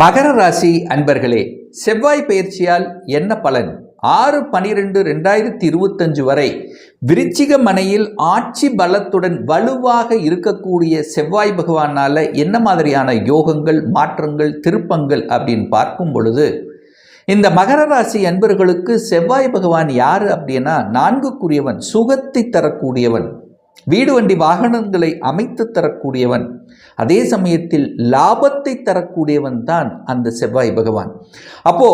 மகர ராசி அன்பர்களே செவ்வாய் பயிற்சியால் என்ன பலன்? ஆறு பனிரெண்டு ரெண்டாயிரத்தி இருபத்தஞ்சு வரை விருச்சிக மனையில் ஆட்சி பலத்துடன் வலுவாக இருக்கக்கூடிய செவ்வாய் பகவானால என்ன மாதிரியான யோகங்கள் மாற்றங்கள் திருப்பங்கள் அப்படின்னு பார்க்கும் பொழுது இந்த மகர ராசி அன்பர்களுக்கு செவ்வாய் பகவான் யார் அப்படின்னா நான்குக்குரியவன் சுகத்தை தரக்கூடியவன். வீடு வண்டி வாகனங்களை அமைத்து தரக்கூடியவன் அதே சமயத்தில் லாபத்தை தரக்கூடியவன் தான் அந்த செவ்வாய் பகவான். அப்போ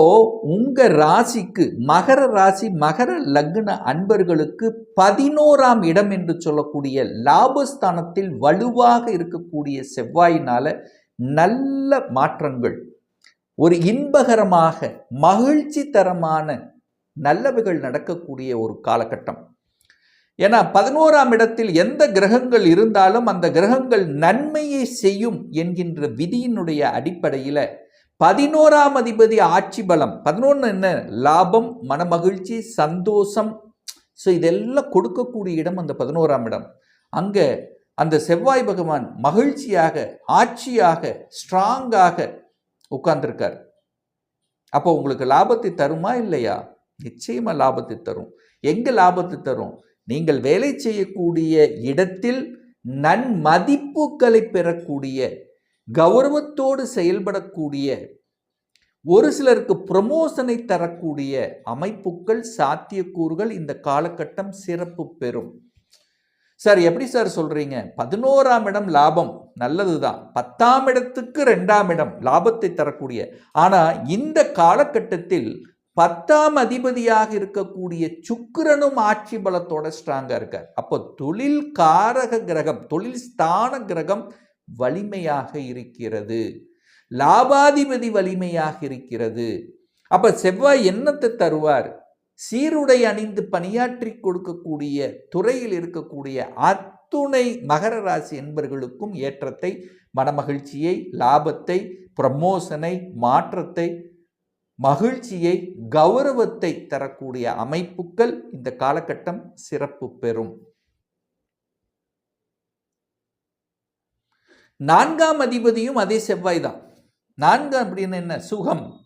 உங்க ராசிக்கு மகர ராசி மகர லக்ன அன்பர்களுக்கு பதினோராம் இடம் என்று சொல்லக்கூடிய லாபஸ்தானத்தில் வலுவாக இருக்கக்கூடிய செவ்வாயினால நல்ல மாற்றங்கள். ஒரு இன்பகரமாக மகிழ்ச்சி தரமான நல்லவைகள் நடக்கக்கூடிய ஒரு காலகட்டம். ஏன்னா பதினோராம் இடத்தில் எந்த கிரகங்கள் இருந்தாலும் அந்த கிரகங்கள் நன்மையை செய்யும் என்கின்ற விதியினுடைய அடிப்படையில் பதினோராம் அதிபதி ஆட்சி பலம். பதினொன்று என்ன? லாபம் மனமகிழ்ச்சி சந்தோஷம். ஸோ இதெல்லாம் கொடுக்கக்கூடிய இடம் அந்த பதினோராம் இடம். அங்கே அந்த செவ்வாய் பகவான் மகிழ்ச்சியாக ஆட்சியாக ஸ்ட்ராங்காக உட்கார்ந்துருக்கார். அப்போ உங்களுக்கு லாபத்தை தருமா இல்லையா? நிச்சயமாக லாபத்தை தரும். எங்கே லாபத்தை தரும்? நீங்கள் வேலை செய்யக்கூடிய இடத்தில் நன்மதிப்புகளை பெறக்கூடிய கௌரவத்தோடு செயல்படக்கூடிய ஒரு சிலருக்கு ப்ரமோஷனை தரக்கூடிய அமைப்புகள் சாத்தியக்கூறுகள் இந்த காலகட்டம் சிறப்பு பெறும். சார் எப்படி சார் சொல்கிறீங்க பதினோராம் இடம் லாபம் நல்லது தான் பத்தாம் இடத்துக்கு ரெண்டாம் இடம் லாபத்தை தரக்கூடிய. ஆனால் இந்த காலகட்டத்தில் பத்தாம் அதிபதியாக இருக்கக்கூடிய சுக்கிரனும் ஆட்சி பலத்தோட ஸ்ட்ராங்காக இருக்கார். அப்போ தொழில் காரக கிரகம் தொழில் ஸ்தான கிரகம் வலிமையாக இருக்கிறது. லாபாதிபதி வலிமையாக இருக்கிறது. அப்போ செவ்வாய் என்னத்தை தருவார்? சீருடை அணிந்து பணியாற்றி கொடுக்கக்கூடிய துறையில் இருக்கக்கூடிய அத்துணை மகர ராசி என்பர்களுக்கும் ஏற்றத்தை மனமகிழ்ச்சியை லாபத்தை ப்ரமோஷனை மாற்றத்தை மகிழ்ச்சியை கௌரவத்தை தரக்கூடிய அமைப்புகள் இந்த காலகட்டம் சிறப்பு பெறும். நான்காம் அதிபதியும் அதே செவ்வாய் தான். நான்காம் அப்படின்னு என்ன? சுகம்.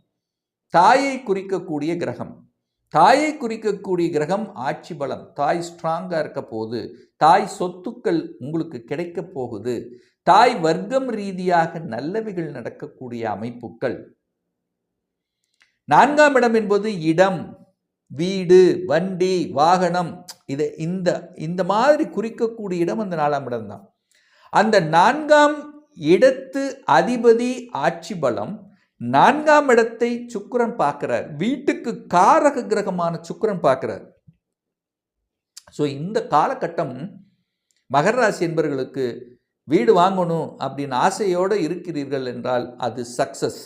தாயை குறிக்கக்கூடிய கிரகம். தாயை குறிக்கக்கூடிய கிரகம் ஆட்சி பலம். தாய் ஸ்ட்ராங்காக இருக்க போகுது. தாய் சொத்துக்கள் உங்களுக்கு கிடைக்க போகுது. தாய் வர்க்கம் ரீதியாக நல்லவைகள் நடக்கக்கூடிய அமைப்புகள். நான்காம் இடம் என்பது இடம் வீடு வண்டி வாகனம் இது இந்த இந்த மாதிரி குறிக்கக்கூடிய இடம் அந்த நாலாம் இடம் தான். அந்த நான்காம் இடத்து அதிபதி ஆட்சி பலம் நான்காம் இடத்தை சுக்கிரன் பார்க்கிறார். வீட்டுக்கு காரக கிரகமான சுக்கிரன் பார்க்கிறார். ஸோ இந்த காலகட்டம் மகர ராசி என்பவர்களுக்கு வீடு வாங்கணும் அப்படின்னு ஆசையோடு இருக்கிறீர்கள் என்றால் அது சக்சஸ்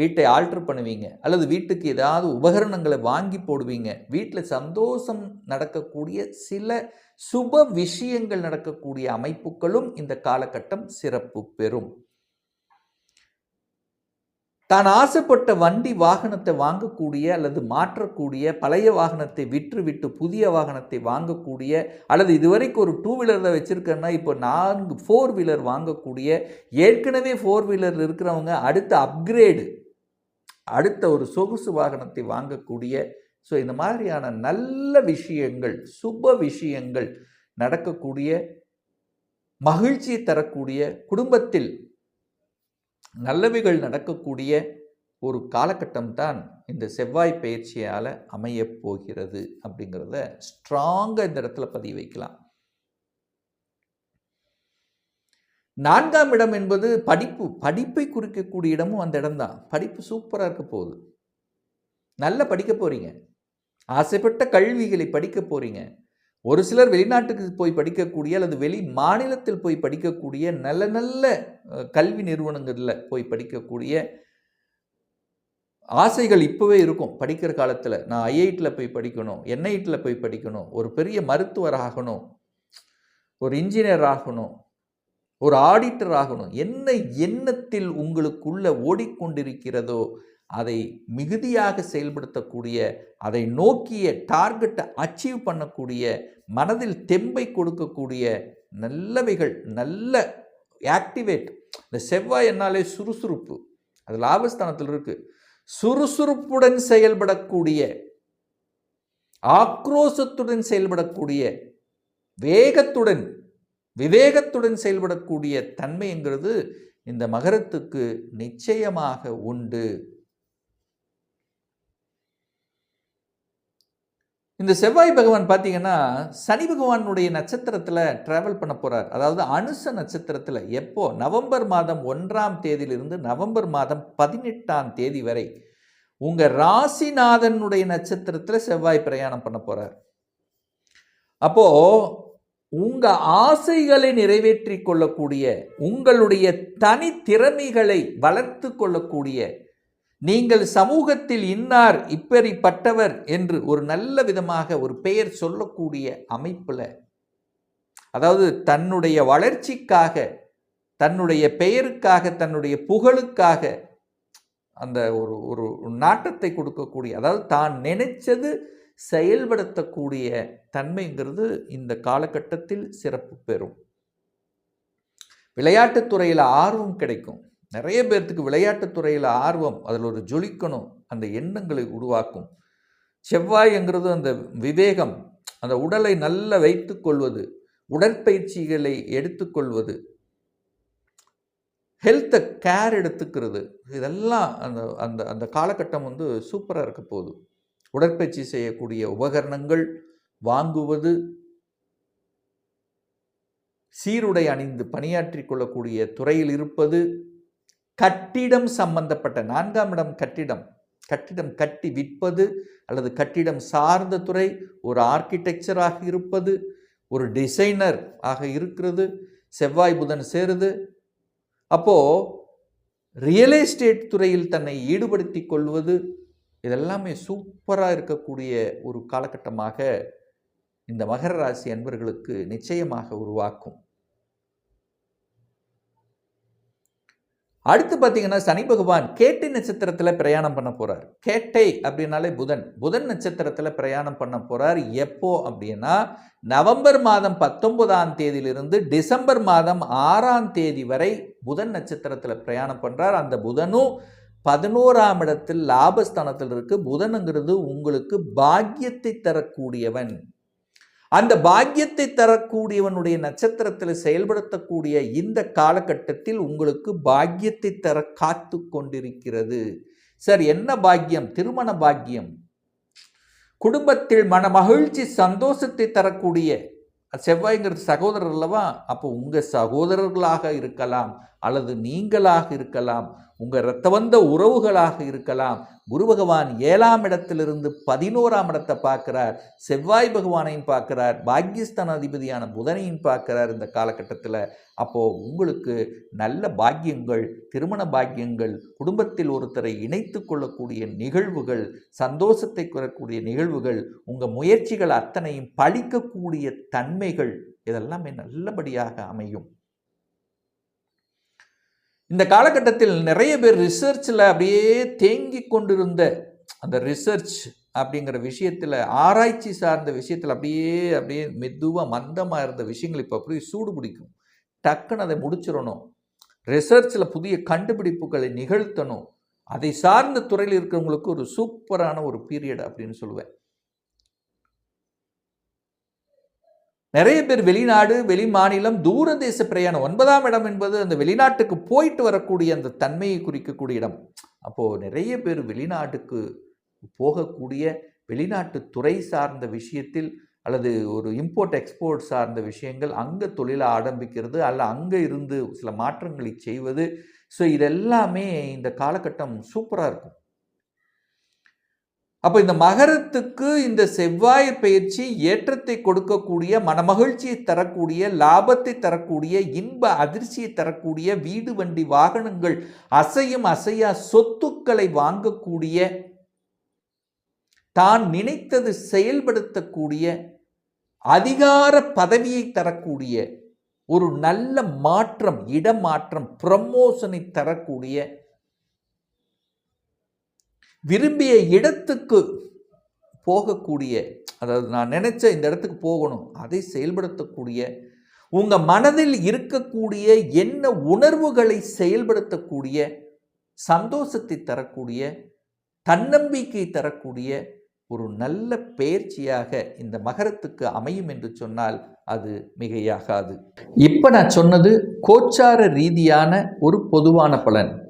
வீட்டை ஆல்ட்ரு பண்ணுவீங்க. அல்லது வீட்டுக்கு ஏதாவது உபகரணங்களை வாங்கி போடுவீங்க. வீட்டில் சந்தோஷம் நடக்கக்கூடிய சில சுப விஷயங்கள் நடக்கக்கூடிய அமைப்புகளும் இந்த காலகட்டம் சிறப்பு பெறும். தான் ஆசைப்பட்ட வண்டி வாகனத்தை வாங்கக்கூடிய அல்லது மாற்றக்கூடிய பழைய வாகனத்தை விற்று விட்டு புதிய வாகனத்தை வாங்கக்கூடிய அல்லது இதுவரைக்கும் ஒரு டூ வீலரில் வச்சுருக்கேன்னா இப்போ நான்கு ஃபோர் வீலர் வாங்கக்கூடிய ஏற்கனவே ஃபோர் வீலர் இருக்கிறவங்க அடுத்த அப்கிரேடு அடுத்த ஒரு சொகுசு வாகனத்தை வாங்கக்கூடிய ஸோ இந்த மாதிரியான நல்ல விஷயங்கள் சுப விஷயங்கள் நடக்கக்கூடிய மகிழ்ச்சியை தரக்கூடிய குடும்பத்தில் நல்லவைகள் நடக்கக்கூடிய ஒரு காலகட்டம் தான் இந்த செவ்வாய் பயிற்சியால் அமையப் போகிறது அப்படிங்கிறத ஸ்ட்ராங்காக இந்த இடத்துல பதிவு வைக்கலாம். நான்காம் இடம் என்பது படிப்பு படிப்பை குறிக்கக்கூடிய இடமும் அந்த இடம்தான். படிப்பு சூப்பராக இருக்க போகுது. நல்லா படிக்க போகிறீங்க ஆசைப்பட்ட கல்விகளை படிக்க போகிறீங்க ஒரு சிலர் வெளிநாட்டுக்கு போய் படிக்கக்கூடிய அல்லது வெளி மாநிலத்தில் போய் படிக்கக்கூடிய நல்ல நல்ல கல்வி நிறுவனங்களில் போய் படிக்கக்கூடிய ஆசைகள் இப்போவே இருக்கும். படிக்கிற காலத்தில் நான் ஐஐடியில் போய் படிக்கணும் என்ஐடியில் போய் படிக்கணும் ஒரு பெரிய மருத்துவர் ஆகணும் ஒரு இன்ஜினியர் ஆகணும் ஒரு ஆடிட்டர் ஆகணும். என்ன எண்ணத்தில் உங்களுக்குள்ள ஓடிக்கொண்டிருக்கிறதோ அதை மிகுதியாக செயல்படுத்தக்கூடிய அதை நோக்கிய டார்கெட்டை அச்சீவ் பண்ணக்கூடிய மனதில் தெம்பை கொடுக்கக்கூடிய நல்லவைகள் நல்ல ஆக்டிவேட் இந்த செவ்வாய் என்னாலே சுறுசுறுப்பு. அது லாபஸ்தானத்தில் இருக்குது சுறுசுறுப்புடன் செயல்படக்கூடிய ஆக்ரோசத்துடன் செயல்படக்கூடிய வேகத்துடன் விவேகத்துடன் செயல்படக்கூடிய தன்மைங்கிறது இந்த மகரத்துக்கு நிச்சயமாக உண்டு. இந்த செவ்வாய் பகவான் பார்த்தீங்கன்னா சனி பகவானுடைய நட்சத்திரத்தில் ட்ராவல் பண்ண போகிறார் அதாவது அனுச நட்சத்திரத்தில் எப்போ? நவம்பர் மாதம் ஒன்றாம் தேதியிலிருந்து நவம்பர் மாதம் பதினெட்டாம் தேதி வரை உங்கள் ராசிநாதனுடைய நட்சத்திரத்தில் செவ்வாய் பிரயாணம் பண்ண போகிறார் அப்போது உங்கள் ஆசைகளை நிறைவேற்றி கொள்ளக்கூடிய உங்களுடைய தனி திறமைகளை வளர்த்து கொள்ளக்கூடிய நீங்கள் சமூகத்தில் இன்னார் இப்படிப்பட்டவர் என்று ஒரு நல்ல விதமாக ஒரு பெயர் சொல்லக்கூடிய அமைப்பில் அதாவது தன்னுடைய வளர்ச்சிக்காக தன்னுடைய பெயருக்காக தன்னுடைய புகழுக்காக அந்த ஒரு ஒரு நாட்டத்தை கொடுக்கக்கூடிய அதாவது தான் நினைச்சது செயல்படுத்தக்கூடிய தன்மைங்கிறது இந்த காலகட்டத்தில் சிறப்பு பெறும். விளையாட்டுத்துறையில் ஆர்வம் கிடைக்கும். நிறைய பேர்த்துக்கு விளையாட்டுத்துறையில் ஆர்வம் அதில் ஒரு ஜொலிக்கணும் அந்த எண்ணங்களை உருவாக்கும். செவ்வாய்ங்கிறது அந்த விவேகம் அந்த உடலை நல்ல வைத்து கொள்வது உடற்பயிற்சிகளை எடுத்துக்கொள்வது ஹெல்த்தை கேர் எடுத்துக்கிறது. இதெல்லாம் அந்த அந்த அந்த காலகட்டம் வந்து சூப்பராக இருக்க போகுது. உடற்பயிற்சி செய்யக்கூடிய உபகரணங்கள் வாங்குவது சீருடை அணிந்து பணியாற்றி கொள்ளக்கூடிய துறையில் இருப்பது கட்டிடம் சம்பந்தப்பட்ட நான்காம் இடம் கட்டிடம் கட்டிடம் கட்டி விற்பது அல்லது கட்டிடம் சார்ந்த துறை ஒரு ஆர்கிடெக்சராக இருப்பது ஒரு டிசைனர் ஆக இருக்கிறது செவ்வாய் புதன் சேருது. அப்போது ரியல் எஸ்டேட் துறையில் தன்னை ஈடுபடுத்தி கொள்வது இதெல்லாமே சூப்பராக இருக்கக்கூடிய ஒரு காலகட்டமாக இந்த மகர ராசி அன்பர்களுக்கு நிச்சயமாக உருவாக்கும். அடுத்து பார்த்தீங்கன்னா சனி பகவான் கேட்டை நட்சத்திரத்தில் பிரயாணம் பண்ண போகிறார் கேட்டை அப்படின்னாலே புதன். புதன் நட்சத்திரத்தில் பிரயாணம் பண்ண போகிறார் எப்போ அப்படின்னா நவம்பர் மாதம் பத்தொன்பதாம் தேதியிலிருந்து டிசம்பர் மாதம் ஆறாம் தேதி வரை புதன் நட்சத்திரத்தில் பிரயாணம் பண்ணுறார் அந்த புதனும் பதினோராம் இடத்தில் லாபஸ்தானத்தில் இருக்கு. புதனுங்கிறது உங்களுக்கு பாக்கியத்தை தரக்கூடியவன். அந்த பாக்கியத்தை தரக்கூடியவனுடைய நட்சத்திரத்தில் செயல்படுத்தக்கூடிய இந்த காலகட்டத்தில் உங்களுக்கு பாக்கியத்தை தர காத்து கொண்டிருக்கிறது. சார் என்ன பாக்கியம்? திருமண பாக்கியம். குடும்பத்தில் மன மகிழ்ச்சி சந்தோஷத்தை தரக்கூடிய. செவ்வாய்ங்கிறது சகோதரர் அல்லவா? அப்போ உங்கள் சகோதரர்களாக இருக்கலாம். அல்லது நீங்களாக இருக்கலாம் உங்கள் இரத்தவந்த உறவுகளாக இருக்கலாம். குரு பகவான் ஏழாம் இடத்திலிருந்து பதினோராம் இடத்தை பார்க்கிறார். செவ்வாய் பகவானையும் பார்க்கிறார். பாக்கியஸ்தான் அதிபதியான புதனையும் பார்க்கிறார் இந்த காலகட்டத்தில். அப்போது உங்களுக்கு நல்ல பாக்கியங்கள் திருமண பாக்கியங்கள் குடும்பத்தில் ஒருத்தரை இணைத்து கொள்ளக்கூடிய நிகழ்வுகள் சந்தோஷத்தை குறக்கூடிய நிகழ்வுகள் உங்கள் முயற்சிகள் அத்தனையும் பழிக்கக்கூடிய தன்மைகள் இதெல்லாமே நல்லபடியாக அமையும். இந்த காலகட்டத்தில் நிறைய பேர் ரிசர்ச்சில் அப்படியே தேங்கி கொண்டிருந்த அந்த ரிசர்ச் அப்படிங்கிற விஷயத்தில் ஆராய்ச்சி சார்ந்த விஷயத்தில் அப்படியே அப்படியே மெதுவாக மந்தமாக இருந்த விஷயங்கள் இப்போ அப்படியே சூடு பிடிக்கும். டக்குன்னு அதை முடிச்சிடணும். ரிசர்ச்சில் புதிய கண்டுபிடிப்புகளை நிகழ்த்தணும். அதை சார்ந்த துறையில் இருக்கிறவங்களுக்கு ஒரு சூப்பரான ஒரு பீரியட் அப்படின்னு சொல்லுவேன். நிறைய பேர் வெளிநாடு வெளி மாநிலம் தூர தேச பிரயாணம். ஒன்பதாம் இடம் என்பது அந்த வெளிநாட்டுக்கு போயிட்டு வரக்கூடிய அந்த தன்மையை குறிக்கக்கூடிய இடம். அப்போது நிறைய பேர் வெளிநாட்டுக்கு போகக்கூடிய வெளிநாட்டு துறை சார்ந்த விஷயத்தில் அல்லது ஒரு இம்போர்ட் எக்ஸ்போர்ட் சார்ந்த விஷயங்கள் அங்கே தொழிலை ஆரம்பிக்கிறது அல்ல அங்கே இருந்து சில மாற்றங்களை செய்வது. ஸோ இதெல்லாமே இந்த காலகட்டம் சூப்பராக இருக்கும். அப்போ இந்த மகரத்துக்கு இந்த செவ்வாய் பயிற்சி ஏற்றத்தை கொடுக்கக்கூடிய மனமகிழ்ச்சியை தரக்கூடிய லாபத்தை தரக்கூடிய இன்ப அதிர்ச்சியை தரக்கூடிய வீடு வண்டி வாகனங்கள் அசையும் அசையா சொத்துக்களை வாங்கக்கூடிய தான் நினைத்தது செயல்படுத்தக்கூடிய அதிகார பதவியை தரக்கூடிய ஒரு நல்ல மாற்றம் இடமாற்றம் ப்ரமோஷனை தரக்கூடிய விரும்பிய இடத்துக்கு போகக்கூடிய அதாவது நான் நினச்ச இந்த இடத்துக்கு போகணும் அதை செயல்படுத்தக்கூடிய உங்கள் மனதில் இருக்கக்கூடிய என்ன உணர்வுகளை செயல்படுத்தக்கூடிய சந்தோஷத்தை தரக்கூடிய தன்னம்பிக்கை தரக்கூடிய ஒரு நல்ல பெயர்ச்சியாக இந்த மகரத்துக்கு அமையும் என்று சொன்னால் அது மிகையாகாது. இப்போ நான் சொன்னது கோச்சார ரீதியான ஒரு பொதுவான பலன்.